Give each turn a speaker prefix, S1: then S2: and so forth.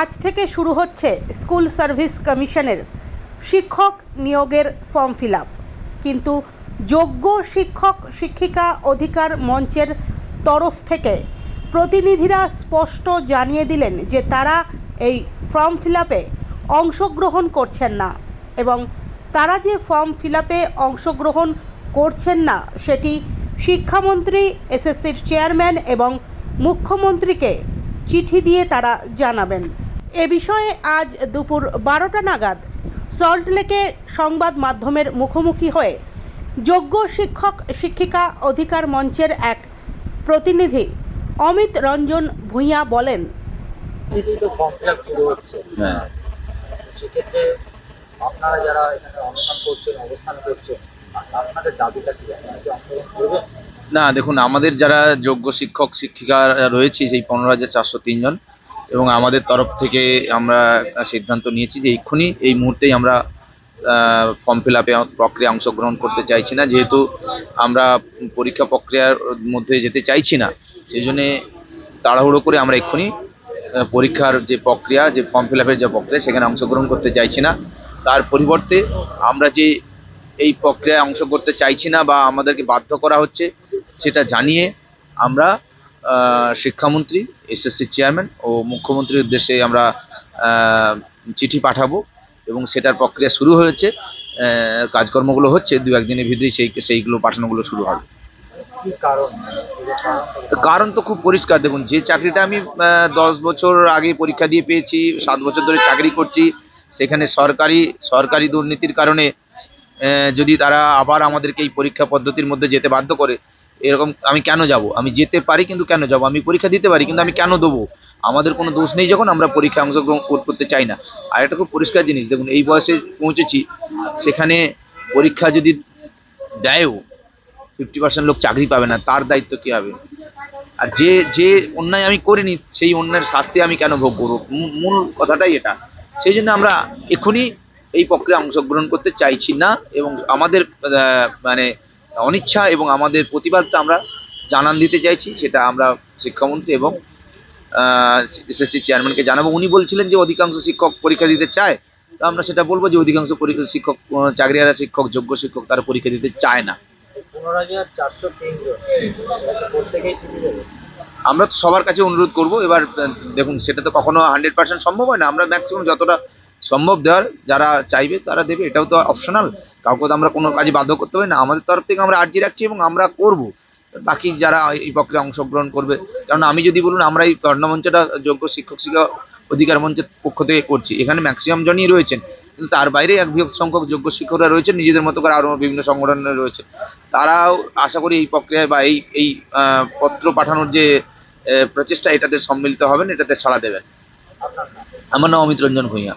S1: আজ থেকে শুরু হচ্ছে স্কুল সার্ভিস কমিশনের শিক্ষক নিয়োগের ফর্ম ফিল কিন্তু যোগ্য শিক্ষক, শিক্ষিকা অধিকার মঞ্চের তরফ থেকে প্রতিনিধিরা স্পষ্ট জানিয়ে দিলেন যে তারা এই ফর্ম ফিল আপে অংশগ্রহণ করছেন না এবং তারা যে ফর্ম ফিল আপে অংশগ্রহণ করছেন না, সেটি শিক্ষামন্ত্রী, এসএসসির চেয়ারম্যান এবং মুখ্যমন্ত্রীকে চিঠি দিয়ে তারা জানাবেন। এ বিষয়ে আজ দুপুর বারোটা নাগাদ সল্টলেকে সংবাদ মাধ্যমের মুখোমুখি হয়ে যোগ্য শিক্ষক শিক্ষিকা অধিকার মঞ্চের এক প্রতিনিধি অমিত রঞ্জন ভূঁইয়া বলেন
S2: হ্যাঁ।
S3: আপনারা যারা এখানে অবস্থান করছেন অবস্থান করছেন আপনাদের দাবিটা কি? আপনারা কি অংশগ্রহণ করবেন?
S2: না, দেখুন, আমাদের যারা যোগ্য শিক্ষক, শিক্ষিকা রয়েছে, সেই পনেরো হাজার চারশো তিনজন এবং আমাদের তরফ থেকে আমরা সিদ্ধান্ত নিয়েছি যে এক্ষুনি এই মুহূর্তেই আমরা ফর্ম ফিল আপে প্রক্রিয়া অংশগ্রহণ করতে চাইছি না। যেহেতু আমরা পরীক্ষা প্রক্রিয়ার মধ্যে যেতে চাইছি না, সেই জন্যে তাড়াহুড়ো করে আমরা এক্ষুনি পরীক্ষার যে প্রক্রিয়া, যে ফর্ম ফিল আপের যে প্রক্রিয়া, সেখানে অংশগ্রহণ করতে চাইছি না। তার পরিবর্তে আমরা যে এই প্রক্রিয়ায় অংশ করতে চাইছি না বা আমাদেরকে বাধ্য করা হচ্ছে সেটা জানিয়ে আমরা শিক্ষামন্ত্রী এসএসসি চেয়ারম্যান ও মুখ্যমন্ত্রীর উদ্দেশ্যে আমরা চিঠি পাঠাবো এবং সেটার প্রক্রিয়া শুরু হয়েছে। কাজকর্মগুলো হচ্ছে দু একদিনের ভিতরেই সেই সেইগুলো পাঠানোগুলো শুরু হবে।
S3: কারণ?
S2: তো কারণ তো খুব পরিষ্কার। দেখুন যে চাকরিটা আমি দশ বছর আগে পরীক্ষা দিয়ে পেয়েছি সাত বছর ধরে চাকরি করছি সেখানে সরকারি সরকারি দুর্নীতির কারণে আহ, যদি তারা আবার আমাদেরকে এই পরীক্ষা পদ্ধতির মধ্যে যেতে বাধ্য করে এরকম আমি কেন যাব? আমি যেতে পারি কিন্তু কেন যাব? আমি পরীক্ষা দিতে পারি কিন্তু আমি কেন দেবো? আমাদের কোনো দোষ নেই যখন আমরা পরীক্ষায় অংশগ্রহণ করতে চাই না। আর একটা খুব পরিষ্কার জিনিস, দেখুন এই বয়সে পৌঁছেছি, সেখানে পরীক্ষা যদি দেয়ও ফিফটি পার্সেন্ট লোক চাকরি পাবে না, তার দায়িত্ব কী হবে? আর যে যে অন্যায় আমি করিনি, সেই অন্যায়ের শাস্তি আমি কেন ভোগ করব? মূল কথাটাই এটা। সেই জন্য আমরা এক্ষুনি এই প্রক্রিয়া অংশগ্রহণ করতে চাইছি না এবং আমাদের মানে অনিচ্ছা এবং আমাদের প্রতিবাদটা আমরা জানান দিতে চাইছি, সেটা আমরা শিক্ষামন্ত্রী এবং এসএসসি চেয়ারম্যানকে জানাব। উনি বলছিলেন যে অধিকাংশ শিক্ষক পরীক্ষা দিতে চায়, তো আমরা সেটা বলব যে অধিকাংশ শিক্ষক চাকরিহারা শিক্ষক, যোগ্য শিক্ষক তারা পরীক্ষা দিতে চায় না। আমরা তো সবার কাছে অনুরোধ করব, এবার দেখুন, সেটা তো কখনো হান্ড্রেড পার্সেন্ট সম্ভব হয় না। আমরা ম্যাক্সিমাম যতটা সম্ভব দেওয়ার, যারা চাইবে তারা দেবে, এটাও তো অপশনাল কাউকে তো আমরা কোনো কাজে বাধ্য করতে পারি না। আমাদের তরফ থেকে আমরা আর্জি রাখছি এবং আমরা করব। বাকি যারা এই প্রক্রিয়া অংশগ্রহণ করবে, কারণ আমি যদি বলুন, আমরা এই কর্ণমঞ্চটা যোগ্য শিক্ষক শিক্ষা অধিকার মঞ্চের পক্ষ থেকে করছি। এখানে ম্যাক্সিমাম জনই রয়েছেন। কিন্তু তার বাইরে এক বৃহৎ সংখ্যক যোগ্য শিক্ষকরা রয়েছেন, নিজেদের মতো করে আরও বিভিন্ন সংগঠনের রয়েছে। তারাও আশা করি এই প্রক্রিয়ায় বা এই এই পত্র পাঠানোর যে প্রচেষ্টা, এটাতে সম্মিলিত হবেন, এটাতে সাড়া দেবেন। আমার নাম অমিত রঞ্জন ভূঁইয়া।